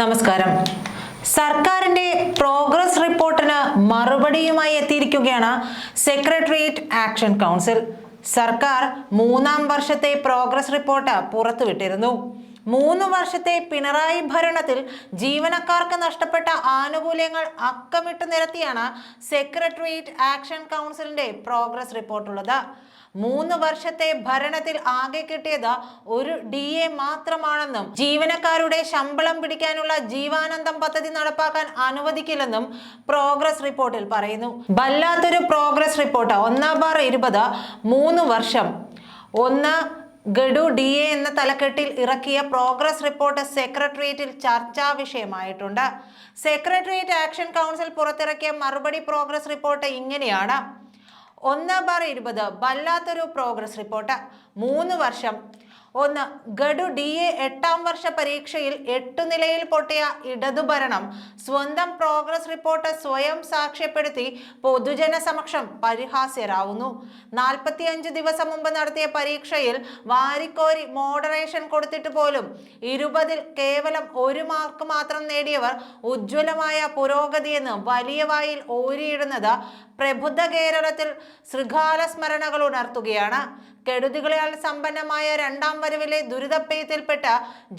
നമസ്കാരം. സർക്കാരിന്റെ പ്രോഗ്രസ് റിപ്പോർട്ടിന് മറുപടിയുമായി എത്തിയിരിക്കുകയാണ് സെക്രട്ടേറിയറ്റ് ആക്ഷൻ കൗൺസിൽ. സർക്കാർ മൂന്നാം വർഷത്തെ പ്രോഗ്രസ് റിപ്പോർട്ട് പുറത്തുവിട്ടിരുന്നു. മൂന്ന് വർഷത്തെ പിണറായി ഭരണത്തിൽ ജീവനക്കാർക്ക് നഷ്ടപ്പെട്ട ആനുകൂല്യങ്ങൾ അക്കമിട്ട് നിരത്തിയാണ് സെക്രട്ടേറിയറ്റ് ആക്ഷൻ കൗൺസിലിന്റെ പ്രോഗ്രസ് റിപ്പോർട്ടുള്ളത്. മൂന്ന് വർഷത്തെ ഭരണത്തിൽ ആകെ കിട്ടിയത് ഒരു ഡി എ മാത്രമാണെന്നും ജീവനക്കാരുടെ ശമ്പളം പിടിക്കാനുള്ള ജീവാനന്ദം പദ്ധതി നടപ്പാക്കാൻ അനുവദിക്കില്ലെന്നും പ്രോഗ്രസ് റിപ്പോർട്ടിൽ പറയുന്നു. വല്ലാത്തൊരു പ്രോഗ്രസ് റിപ്പോർട്ട്. ഒന്നാം ബാർ ഇരുപത് മൂന്ന് വർഷം. ഒന്ന് ഗഡു ഡി എ എന്ന തലക്കെട്ടിൽ ഇറക്കിയ പ്രോഗ്രസ് റിപ്പോർട്ട് സെക്രട്ടേറിയറ്റിൽ ചർച്ചാ വിഷയമായിട്ടുണ്ട്. സെക്രട്ടേറിയറ്റ് ആക്ഷൻ കൗൺസിൽ പുറത്തിറക്കിയ മറുപടി പ്രോഗ്രസ് റിപ്പോർട്ട് ഇങ്ങനെയാണ്. ഒന്ന് ബാർ ഇരുപത് വല്ലാത്തൊരു പ്രോഗ്രസ് റിപ്പോർട്ട്. മൂന്ന് വർഷം ഒന്ന് ഗഡു ഡി എ എട്ടാം വർഷ പരീക്ഷയിൽ എട്ടു നിലയിൽ പൊട്ടിയ ഇടതുഭരണം. സ്വന്തം പ്രോഗ്രസ് റിപ്പോർട്ട് സ്വയം സാക്ഷ്യപ്പെടുത്തി പൊതുജന സമക്ഷം പരിഹാസ്യരാവുന്നു. നാൽപ്പത്തിയഞ്ച് ദിവസം മുമ്പ് നടത്തിയ പരീക്ഷയിൽ വാരിക്കോരി മോഡറേഷൻ കൊടുത്തിട്ട് പോലും ഇരുപതിൽ കേവലം ഒരു മാർക്ക് മാത്രം നേടിയവർ ഉജ്ജ്വലമായ പുരോഗതിയെന്ന് വലിയ വായിൽ ഓരിയിടുന്നത് പ്രബുദ്ധ കേരളത്തിൽ ശൃഗാല സ്മരണകൾ ഉണർത്തുകയാണ്. കെടുതികളാൽ സമ്പന്നമായ രണ്ടാം വരവിലെ ദുരിതപ്പെയ്ത്തിൽപ്പെട്ട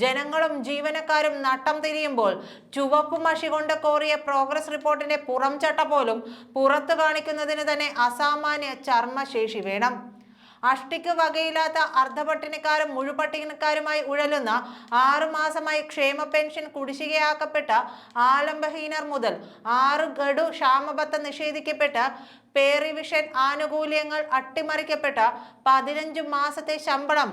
ജനങ്ങളും ജീവനക്കാരും നട്ടം തിരിയുമ്പോൾ ചുവപ്പ് മഷി കൊണ്ട് കോറിയ പ്രോഗ്രസ് റിപ്പോർട്ടിന്റെ പുറം ചട്ട പോലും പുറത്തു കാണിക്കുന്നതിന് തന്നെ അസാമാന്യ ചർമ്മശേഷി വേണം. അഷ്ടിക്ക് വകയില്ലാത്ത അർദ്ധപട്ടിണിക്കാരും മുഴുപട്ടിണിക്കാരുമായി ഉഴലുന്ന ആറുമാസമായി ക്ഷേമ പെൻഷൻ കുടിശ്ശികയാക്കപ്പെട്ട ആലംബഹീനർ മുതൽ ആറ് ഗഡു ക്ഷാമബത്ത നിഷേധിക്കപ്പെട്ട പേറിവിഷൻ ആനുകൂല്യങ്ങൾ അട്ടിമറിക്കപ്പെട്ട പതിനഞ്ച് മാസത്തെ ശമ്പളം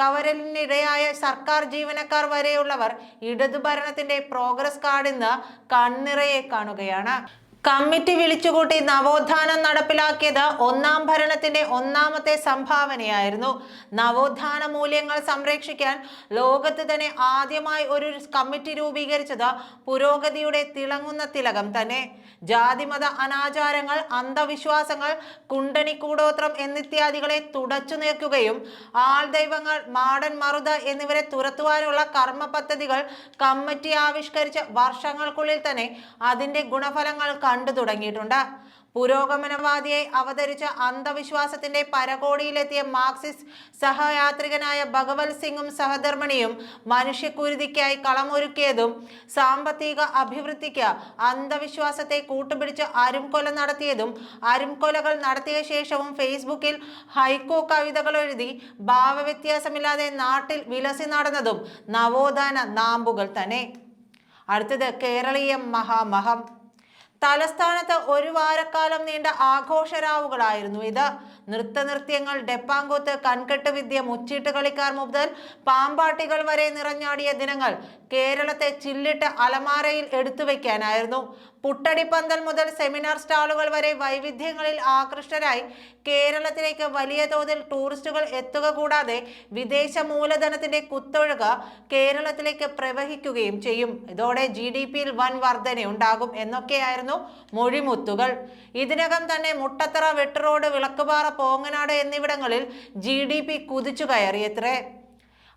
കവരലിനിടയായ സർക്കാർ ജീവനക്കാർ വരെയുള്ളവർ ഇടതുഭരണത്തിന്റെ പ്രോഗ്രസ് കാർഡിന്ന് കണ്ണിറയെ കാണുകയാണ്. കമ്മിറ്റി വിളിച്ചുകൂട്ടി നവോത്ഥാനം നടപ്പിലാക്കിയത് ഒന്നാം ഭരണത്തിന്റെ ഒന്നാമത്തെ സംഭാവനയായിരുന്നു. നവോത്ഥാന മൂല്യങ്ങൾ സംരക്ഷിക്കാൻ ലോകത്ത് തന്നെ ആദ്യമായി ഒരു കമ്മിറ്റി രൂപീകരിച്ചത് പുരോഗതിയുടെ തിളങ്ങുന്ന തിലകം തന്നെ. ജാതിമത അനാചാരങ്ങൾ അന്ധവിശ്വാസങ്ങൾ കുണ്ടണിക്കൂടോത്രം എന്നിത്യാദികളെ തുടച്ചു നീക്കുകയും ആൾ ദൈവങ്ങൾ മാടൻ മറുത എന്നിവരെ തുരത്തുവാനുള്ള കർമ്മ പദ്ധതികൾ കമ്മിറ്റി ആവിഷ്കരിച്ച വർഷങ്ങൾക്കുള്ളിൽ തന്നെ അതിന്റെ ഗുണഫലങ്ങൾ കണ്ടു തുടങ്ങിയിട്ടുണ്ട്. പുരോഗമനവാദിയെ അവതരിച്ച അന്ധവിശ്വാസത്തിന്റെ പരകോടിയിലെത്തിയ മാർക്സിസ്റ്റ് സഹയാത്രികനായ ഭഗവത് സിംഗും സഹധർമ്മിണിയും മനുഷ്യക്കുരുതിക്കായി കളമൊരുക്കിയതും സാമ്പത്തിക അഭിവൃദ്ധിക്ക് അന്ധവിശ്വാസത്തെ കൂട്ടുപിടിച്ച് അരുംകൊല നടത്തിയതും അരുംകൊലകൾ നടത്തിയ ശേഷവും ഫേസ്ബുക്കിൽ ഹൈക്കോ കവിതകൾ എഴുതി ഭാവവ്യത്യാസമില്ലാതെ നാട്ടിൽ വിലസി നടന്നതും നവോത്ഥാന നാമ്പുകൾ തന്നെ. അടുത്തത് കേരളീയ മഹാമഹം. തലസ്ഥാനത്ത് ഒരു വാരക്കാലം നീണ്ട ആഘോഷരാവുകളായിരുന്നു ഇത്. നൃത്തനൃത്യങ്ങൾ ഡെപ്പാങ്കൂത്ത് കൺകെട്ട് വിദ്യ മുച്ചീട്ട് കളിക്കാർ മുതൽ പാമ്പാട്ടികൾ വരെ നിറഞ്ഞാടിയ ദിനങ്ങൾ കേരളത്തെ ചില്ലിട്ട് അലമാരയിൽ എടുത്തു വയ്ക്കാനായിരുന്നു പുട്ടടിപ്പന്തൽ മുതൽ സെമിനാർ സ്റ്റാളുകൾ വരെ വൈവിധ്യങ്ങളിൽ ആകൃഷ്ടരായി കേരളത്തിലേക്ക് വലിയ തോതിൽ ടൂറിസ്റ്റുകൾ എത്തുക കൂടാതെ വിദേശ മൂലധനത്തിന്റെ കുത്തൊഴുക കേരളത്തിലേക്ക് പ്രവഹിക്കുകയും ചെയ്യും. ഇതോടെ ജി ഡി പിയിൽ വൻ വർധനയുണ്ടാകും എന്നൊക്കെയായിരുന്നു മൊഴിമുത്തുകൾ. ഇതിനകം തന്നെ മുട്ടത്തറ വെട്ടുറോഡ് വിളക്കുപാറ പോങ്ങനാട് എന്നിവിടങ്ങളിൽ ജി ഡി പി കുതിച്ചു കയറിയത്രേ.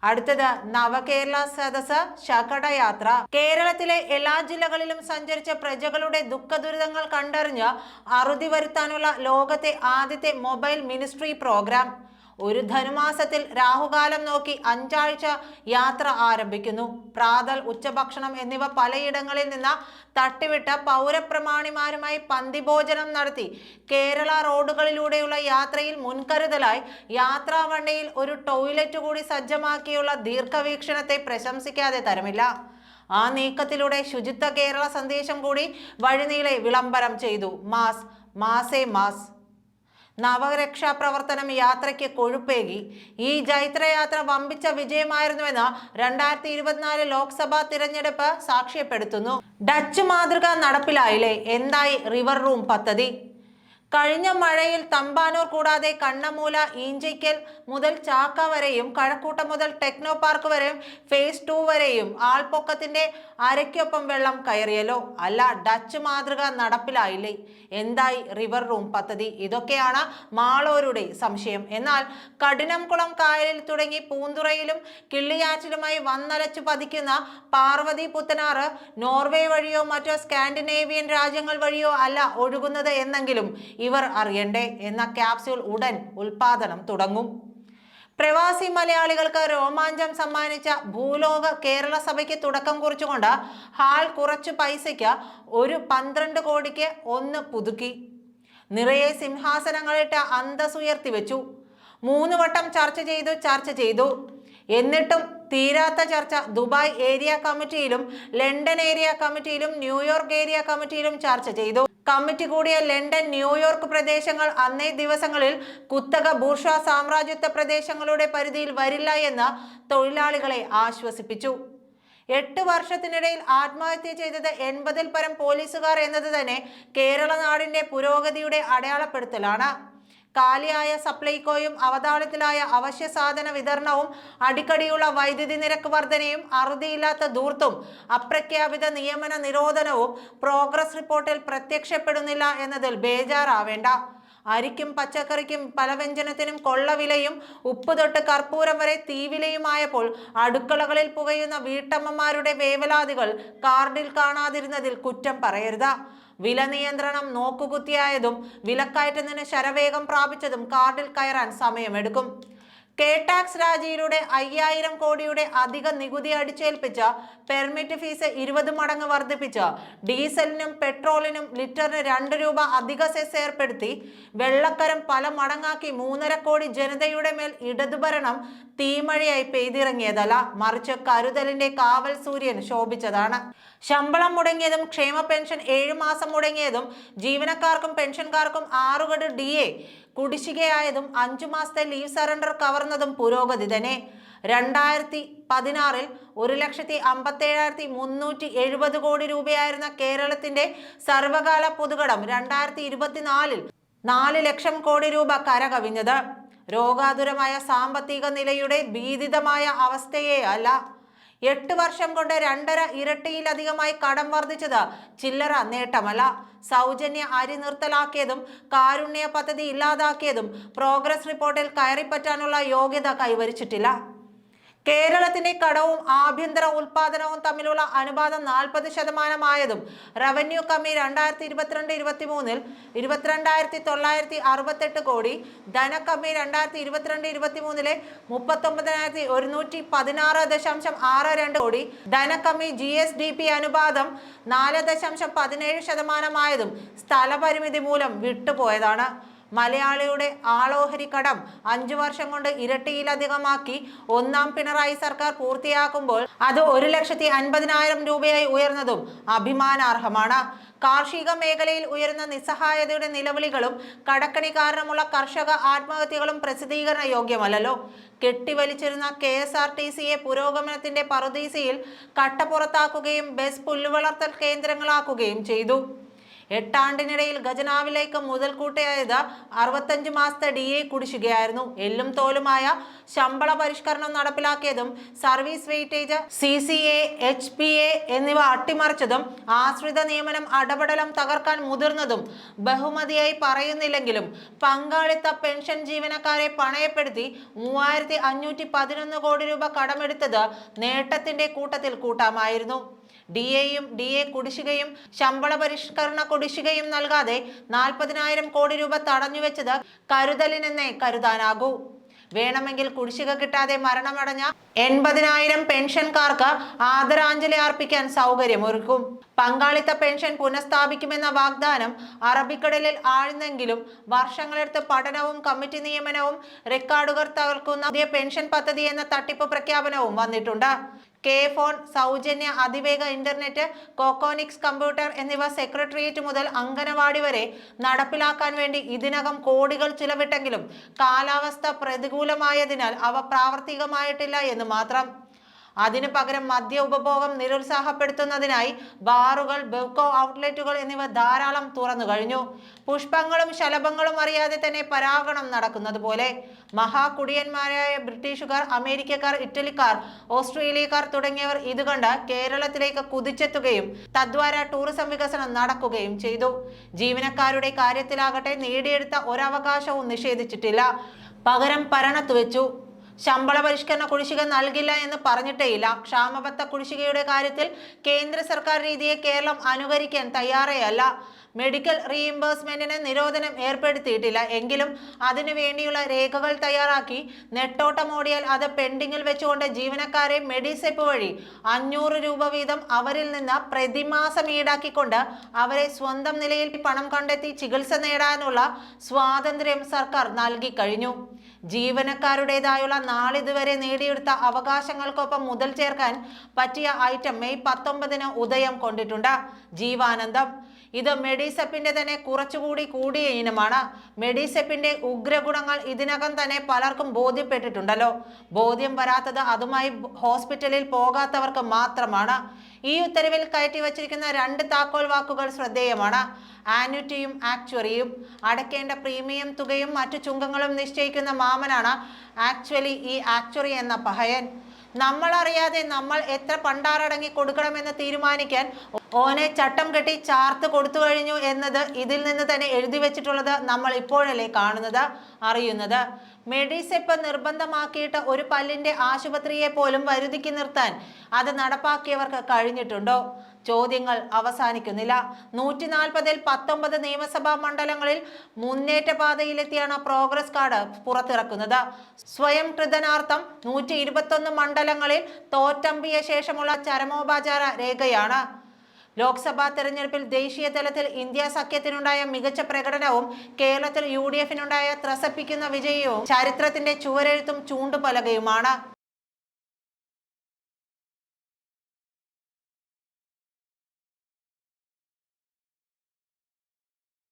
അടുത്തത് നവകേരള സദസ് ശകടയാത്ര കേരളത്തിലെ എല്ലാ ജില്ലകളിലും സഞ്ചരിച്ച പ്രജകളുടെ ദുഃഖ ദുരിതങ്ങൾ കണ്ടറിഞ്ഞ് അറുതി വരുത്താനുള്ള ലോകത്തെ ആദ്യത്തെ മൊബൈൽ മിനിസ്ട്രി പ്രോഗ്രാം. ഒരു ധനുമാസത്തിൽ രാഹുകാലം നോക്കി അഞ്ചാഴ്ച യാത്ര ആരംഭിക്കുന്നു. പ്രാതൽ ഉച്ചഭക്ഷണം എന്നിവ പലയിടങ്ങളിൽ നിന്ന് തട്ടിവിട്ട പൗരപ്രമാണിമാരുമായി പന്തിഭോജനം നടത്തി. കേരള റോഡുകളിലൂടെയുള്ള യാത്രയിൽ മുൻകരുതലായി യാത്രാവണ്ടിയിൽ ഒരു ടോയ്ലറ്റ് കൂടി സജ്ജമാക്കിയുള്ള ദീർഘവീക്ഷണത്തെ പ്രശംസിക്കാതെ തരമില്ല. ആ നീക്കത്തിലൂടെ ശുചിത്വ കേരള സന്ദേശം കൂടി വഴിനീളെ വിളംബരം ചെയ്തു. Mass മാസേ mass. നവരക്ഷാ പ്രവർത്തനം യാത്രയ്ക്ക് കൊഴുപ്പേകി. ഈ ജൈത്രയാത്ര വമ്പിച്ച വിജയമായിരുന്നുവെന്ന് രണ്ടായിരത്തി ഇരുപത്തിനാല് ലോക്സഭാ തിരഞ്ഞെടുപ്പ് സാക്ഷ്യപ്പെടുത്തുന്നു. ഡച്ച് മാതൃക നടപ്പിലായില്ലേ? എന്തായി റിവർ റൂം പദ്ധതി? കഴിഞ്ഞ മഴയിൽ തമ്പാനൂർ കൂടാതെ കണ്ണമൂല ഈഞ്ചയ്ക്കൽ മുതൽ ചാക്ക വരെയും കഴക്കൂട്ടം മുതൽ ടെക്നോ പാർക്ക് വരെയും ഫേസ് ടു വരെയും ആൾപ്പൊക്കത്തിന്റെ അരയ്ക്കൊപ്പം വെള്ളം കയറിയല്ലോ. അല്ല ഡച്ച് മാതൃക നടപ്പിലായില്ലേ? എന്തായി റിവർ റൂം പദ്ധതി? ഇതൊക്കെയാണ് മാളോരുടെ സംശയം. എന്നാൽ കഠിനംകുളം കായലിൽ തുടങ്ങി പൂന്തുറയിലും കിള്ളിയാറ്റിലുമായി വന്നലച്ചു പതിക്കുന്ന പാർവതി പുത്തനാറ് നോർവേ വഴിയോ മറ്റോ സ്കാൻഡിനേവിയൻ രാജ്യങ്ങൾ വഴിയോ അല്ല ഒഴുകുന്നത് എന്നെങ്കിലും ഇവർ അറിയണ്ടേ എന്ന ക്യാപ്സ്യൂൾ ഉടൻ ഉൽപാദനം തുടങ്ങും. പ്രവാസി മലയാളികൾക്ക് രോമാഞ്ചം സമ്മാനിച്ച ഭൂലോക കേരള സഭയ്ക്ക് തുടക്കം കുറിച്ചുകൊണ്ട് ഹാൾ കുറച്ചു പൈസയ്ക്ക് ഒരു പന്ത്രണ്ട് കോടിക്ക് ഒന്ന് പുതുക്കി. നിറയെ സിംഹാസനങ്ങളിട്ട് അന്തസ്സുയർത്തി വെച്ചു മൂന്ന് വട്ടം ചർച്ച ചെയ്തു ചർച്ച ചെയ്തു. എന്നിട്ടും തീരാത്ത ചർച്ച. ദുബായ് ഏരിയ കമ്മിറ്റിയിലും ലണ്ടൻ ഏരിയ കമ്മിറ്റിയിലും ന്യൂയോർക്ക് ഏരിയ കമ്മിറ്റിയിലും ചർച്ച ചെയ്തു. കമ്മിറ്റി കൂടിയ ലണ്ടൻ ന്യൂയോർക്ക് പ്രദേശങ്ങൾ അന്നേ ദിവസങ്ങളിൽ കുത്തക ബൂർഷ സാമ്രാജ്യത്വ പ്രദേശങ്ങളുടെ പരിധിയിൽ വരില്ല എന്ന് തൊഴിലാളികളെ ആശ്വസിപ്പിച്ചു. എട്ട് വർഷത്തിനിടയിൽ ആത്മഹത്യ ചെയ്തത് എൺപതിൽ പരം പോലീസുകാർ എന്നത് തന്നെ കേരള നാടിന്റെ പുരോഗതിയുടെ അടയാളപ്പെടുത്തലാണ്. കാലിയായ സപ്ലൈകോയും അവതാളത്തിലായ അവശ്യ സാധന വിതരണവും അടിക്കടിയുള്ള വൈദ്യുതി നിരക്ക് വർധനയും അറുതിയില്ലാത്ത ധൂർത്തും അപ്രഖ്യാപിത നിയമന നിരോധനവും പ്രോഗ്രസ് റിപ്പോർട്ടിൽ പ്രത്യക്ഷപ്പെടുന്നില്ല എന്നതിൽ ബേജാറാവേണ്ട. അരിക്കും പച്ചക്കറിക്കും പലവ്യഞ്ജനത്തിനും കൊള്ളവിലയും ഉപ്പ് തൊട്ട് കർപ്പൂരം വരെ തീവിലയുമായപ്പോൾ അടുക്കളകളിൽ പുകയുന്ന വീട്ടമ്മമാരുടെ വേവലാതികൾ കാർഡിൽ കാണാതിരുന്നതിൽ കുറ്റം പറയരുത്. വില നിയന്ത്രണം നോക്കുകുത്തിയായതും വിലക്കയറ്റുന്നതിന് ശരവേഗം പ്രാപിച്ചതും കാർഡിൽ കയറാൻ സമയമെടുക്കും. കെ ടാക്സ് രാജിയിലൂടെ അയ്യായിരം കോടിയുടെ അധിക നികുതി അടിച്ചേൽപ്പിച്ച പെർമിറ്റ് ഫീസ് ഇരുപത് മടങ്ങ് വർദ്ധിപ്പിച്ച ഡീസലിനും പെട്രോളിനും ലിറ്ററിന് രണ്ട് രൂപ അധിക സെസ് ഏർപ്പെടുത്തി വെള്ളക്കരം പല മടങ്ങാക്കി മൂന്നര കോടി ജനതയുടെ മേൽ ഇടതുഭരണം തീമഴയായി പെയ്തിറങ്ങിയതല്ല മറിച്ച് കരുതലിന്റെ കാവൽ സൂര്യൻ ശോഭിച്ചതാണ്. ശമ്പളം മുടങ്ങിയതും ക്ഷേമ പെൻഷൻ ഏഴു മാസം മുടങ്ങിയതും ജീവനക്കാർക്കും പെൻഷൻകാർക്കും ആറുകട് ഡി എ കുടിശ്ശികയായതും അഞ്ചു മാസത്തെ ലീവ് സറണ്ടർ കവർന്നതും പുരോഗതി തന്നെ രണ്ടായിരത്തി പതിനാറിൽ ഒരു ലക്ഷത്തി അമ്പത്തേഴായിരത്തി മുന്നൂറ്റി എഴുപത് കോടി രൂപയായിരുന്ന കേരളത്തിന്റെ സർവകാല പൊതുകടം രണ്ടായിരത്തി ഇരുപത്തിനാലിൽ നാല് ലക്ഷം കോടി രൂപ കരകവിഞ്ഞത്. രോഗാതുരമായ സാമ്പത്തിക നിലയുടെ ഭീതിതമായ അവസ്ഥയെ അല്ല എട്ട് വർഷം കൊണ്ട് രണ്ടര ഇരട്ടിയിലധികമായി കടം വർദ്ധിച്ചത് ചില്ലറ നേട്ടമല്ല. സൗജന്യ അരി നിർത്തലാക്കിയതും കാരുണ്യ പദ്ധതി ഇല്ലാതാക്കിയതും പ്രോഗ്രസ് റിപ്പോർട്ടിൽ കയറിപ്പറ്റാനുള്ള യോഗ്യത കൈവരിച്ചിട്ടില്ല. കേരളത്തിന്റെ കടവും ആഭ്യന്തര ഉൽപാദനവും തമ്മിലുള്ള അനുപാതം നാൽപ്പത് ശതമാനമായതും റവന്യൂ കമ്മി രണ്ടായിരത്തി ഇരുപത്തിരണ്ട് ഇരുപത്തി മൂന്നിൽ ഇരുപത്തിരണ്ടായിരത്തി തൊള്ളായിരത്തി അറുപത്തെട്ട് കോടി ധനക്കമ്മി രണ്ടായിരത്തി ഇരുപത്തിരണ്ട് ഇരുപത്തി മൂന്നിലെ മുപ്പത്തൊമ്പതിനായിരത്തി ഒരുന്നൂറ്റി പതിനാറ് ദശാംശം ആറ് രണ്ട് കോടി ധനക്കമ്മി ജി എസ് ഡി പി അനുപാതം നാല് ദശാംശം പതിനേഴ് ശതമാനമായതും സ്ഥലപരിമിതി മൂലം വിട്ടുപോയതാണ്. മലയാളിയുടെ ആളോഹരി കടം അഞ്ചു വർഷം കൊണ്ട് ഇരട്ടിയിലധികമാക്കി. ഒന്നാം പിണറായി സർക്കാർ പൂർത്തിയാക്കുമ്പോൾ അത് ഒരു ലക്ഷത്തി അൻപതിനായിരം രൂപയായി ഉയർന്നതും അഭിമാനാർഹമാണ്. കാർഷിക മേഖലയിൽ ഉയരുന്ന നിസ്സഹായതയുടെ നിലവിളികളും കടക്കണി കാരണമുള്ള കർഷക ആത്മഹത്യകളും പ്രസിദ്ധീകരണ യോഗ്യമല്ലല്ലോ. കെട്ടിവലിച്ചിരുന്ന കെ എസ് ആർ ടി സിയെ പുരോഗമനത്തിന്റെ പറുദീസയിൽ കട്ടപ്പുറത്താക്കുകയും ബസ് പുല്ലുവളർത്തൽ കേന്ദ്രങ്ങളാക്കുകയും ചെയ്തു. എട്ടാണ്ടിനിടയിൽ ഖജനാവിലേക്ക് മുതൽക്കൂട്ടയായത് അറുപത്തഞ്ച് മാസത്തെ ഡി എ കുടിശ്ശികയായിരുന്നു. എല്ലും തോലുമായ ശമ്പള പരിഷ്കരണം നടപ്പിലാക്കിയതും service weightage C C A H P A എന്നിവ അട്ടിമറിച്ചതും ആശ്രിത നിയമനം അടപടലം തകർക്കാൻ മുതിർന്നതും ബഹുമതിയായി പറയുന്നില്ലെങ്കിലും പങ്കാളിത്ത പെൻഷൻ ജീവനക്കാരെ പണയപ്പെടുത്തി മൂവായിരത്തി അഞ്ഞൂറ്റി പതിനൊന്ന് കോടി രൂപ കടമെടുത്തത് നേട്ടത്തിന്റെ കൂട്ടത്തിൽ കൂട്ടാമായിരുന്നു. ഡി എയും ഡി എ കുടിശ്ശികയും ശമ്പള പരിഷ്കരണ കുടിശ്ശികയും നൽകാതെ നാൽപ്പതിനായിരം കോടി രൂപ തടഞ്ഞുവെച്ചത് കരുതലിനെന്നേ കരുതാനാകൂ. വേണമെങ്കിൽ കുടിശ്ശിക കിട്ടാതെ മരണമടഞ്ഞ എൺപതിനായിരം പെൻഷൻകാർക്ക് ആദരാഞ്ജലി അർപ്പിക്കാൻ സൗകര്യമൊരുക്കും. പങ്കാളിത്ത പെൻഷൻ പുനഃസ്ഥാപിക്കുമെന്ന വാഗ്ദാനം അറബിക്കടലിൽ ആഴ്ന്നെങ്കിലും വർഷങ്ങളെടുത്ത് പഠനവും കമ്മിറ്റി നിയമനവും റെക്കോർഡുകൾ തകർക്കുന്ന പുതിയ പെൻഷൻ പദ്ധതി എന്ന തട്ടിപ്പ് പ്രഖ്യാപനവും വന്നിട്ടുണ്ട്. കെ ഫോൺ സൗജന്യ അതിവേഗ ഇന്റർനെറ്റ് കോക്കോണിക്സ് കമ്പ്യൂട്ടർ എന്നിവ സെക്രട്ടേറിയറ്റ് മുതൽ അംഗനവാടി വരെ നടപ്പിലാക്കാൻ വേണ്ടി ഇതിനകം കോടികൾ ചിലവിട്ടെങ്കിലും കാലാവസ്ഥ പ്രതികൂലമായതിനാൽ അവ പ്രാവർത്തികമായിട്ടില്ല എന്ന് മാത്രം അതിനു പകരം മദ്യ ഉപഭോഗം നിരുത്സാഹപ്പെടുത്തുന്നതിനായി ബാറുകൾ ബെവ്കോ ഔട്ട്ലെറ്റുകൾ എന്നിവ ധാരാളം തുറന്നു കഴിഞ്ഞു. പുഷ്പങ്ങളും ശലഭങ്ങളും അറിയാതെ തന്നെ പരാഗണം നടക്കുന്നത് പോലെ മഹാകുടിയന്മാരായ ബ്രിട്ടീഷുകാർ അമേരിക്കക്കാർ ഇറ്റലിക്കാർ ഓസ്ട്രേലിയക്കാർ തുടങ്ങിയവർ ഇത് കണ്ട് കേരളത്തിലേക്ക് കുതിച്ചെത്തുകയും തദ്വാര ടൂറിസം വികസനം നടക്കുകയും ചെയ്തു. ജീവനക്കാരുടെ കാര്യത്തിലാകട്ടെ നേടിയെടുത്ത ഒരവകാശവും നിഷേധിച്ചിട്ടില്ല. പകരം പരണത്ത് വെച്ചു. ശമ്പള പരിഷ്കരണ കുടിശ്ശിക നൽകില്ല എന്ന് പറഞ്ഞിട്ടേയില്ല. ക്ഷാമബത്ത കുടിശ്ശികയുടെ കാര്യത്തിൽ കേന്ദ്ര സർക്കാർ രീതിയെ കേരളം അനുകരിക്കാൻ തയ്യാറേയല്ല. മെഡിക്കൽ റീഇംബേഴ്സ്മെന്റിന് നിരോധനം ഏർപ്പെടുത്തിയിട്ടില്ല. എങ്കിലും അതിനു വേണ്ടിയുള്ള രേഖകൾ തയ്യാറാക്കി നെട്ടോട്ടമോടിയാൽ അത് പെൻഡിങ്ങിൽ വെച്ചുകൊണ്ട് ജീവനക്കാരെ മെഡിസെപ്പ് വഴി അഞ്ഞൂറ് രൂപ വീതം അവരിൽ നിന്ന് പ്രതിമാസം ഈടാക്കിക്കൊണ്ട് അവരെ സ്വന്തം നിലയിൽ പണം കണ്ടെത്തി ചികിത്സ നേടാനുള്ള സ്വാതന്ത്ര്യം സർക്കാർ നൽകി കഴിഞ്ഞു. ജീവനക്കാരുടേതായുള്ള നാളിതുവരെ നേടിയെടുത്ത അവകാശങ്ങൾക്കൊപ്പം മുതൽ ചേർക്കാൻ പറ്റിയ ഐറ്റം മെയ് പത്തൊമ്പതിന് ഉദയം കൊണ്ടിട്ടുണ്ട്. ജീവാനന്ദം. ഇത് മെഡിസെപ്പിന്റെ തന്നെ കുറച്ചുകൂടി കൂടിയ ഇനമാണ്. മെഡിസെപ്പിന്റെ ഉഗ്രഗുണങ്ങൾ ഇതിനകം തന്നെ പലർക്കും ബോധ്യപ്പെട്ടിട്ടുണ്ടല്ലോ. ബോധ്യം വരാത്തത് അതുമായി ഹോസ്പിറ്റലിൽ പോകാത്തവർക്ക് മാത്രമാണ്. ഈ ഉത്തരവിൽ കയറ്റി വച്ചിരിക്കുന്ന രണ്ട് താക്കോൽ വാക്കുകൾ ശ്രദ്ധേയമാണ്. ആന്വിറ്റിയും ആക്ച്വറിയും. അടയ്ക്കേണ്ട പ്രീമിയം തുകയും മറ്റു ചുങ്കങ്ങളും നിശ്ചയിക്കുന്ന മാമനാണ് ആക്ച്വലി ഈ ആക്ച്വറി എന്ന പഹയൻ. നമ്മൾ അറിയാതെ നമ്മൾ എത്ര പണ്ടാറടങ്ങി കൊടുക്കണമെന്ന് തീരുമാനിക്കാൻ ഓനെ ചട്ടം കെട്ടി ചാർത്ത് കൊടുത്തു കഴിഞ്ഞു എന്നത് ഇതിൽ നിന്ന് തന്നെ എഴുതി വെച്ചിട്ടുള്ളത് നമ്മൾ ഇപ്പോഴല്ലേ കാണുന്നത് അറിയുന്നത്. മെഡിസെപ്പ് നിർബന്ധമാക്കിയിട്ട് ഒരു പല്ലിന്റെ ആശുപത്രിയെ പോലും വരുതിക്ക് നിർത്താൻ അത് നടപ്പാക്കിയവർക്ക് കഴിഞ്ഞിട്ടുണ്ടോ? ചോദ്യങ്ങൾ അവസാനിക്കുന്നില്ല. നൂറ്റി നാൽപ്പതിൽ പത്തൊമ്പത് നിയമസഭാ മണ്ഡലങ്ങളിൽ മുന്നേറ്റ പാതയിലെത്തിയാണ് പ്രോഗ്രസ് കാർഡ് പുറത്തിറക്കുന്നത്. സ്വയം കൃതനാർത്ഥം നൂറ്റി ഇരുപത്തൊന്ന് മണ്ഡലങ്ങളിൽ തോറ്റമ്പിയ ശേഷമുള്ള ചരമോപചാര രേഖയാണ്. ലോക്സഭാ തെരഞ്ഞെടുപ്പിൽ ദേശീയ തലത്തിൽ ഇന്ത്യ സഖ്യത്തിനുണ്ടായ മികച്ച പ്രകടനവും കേരളത്തിൽ യു ഡി എഫിനുണ്ടായ ത്രസപ്പിക്കുന്ന വിജയവും ചരിത്രത്തിന്റെ ചുവരെഴുത്തും ചൂണ്ടുപലകയുമാണ്.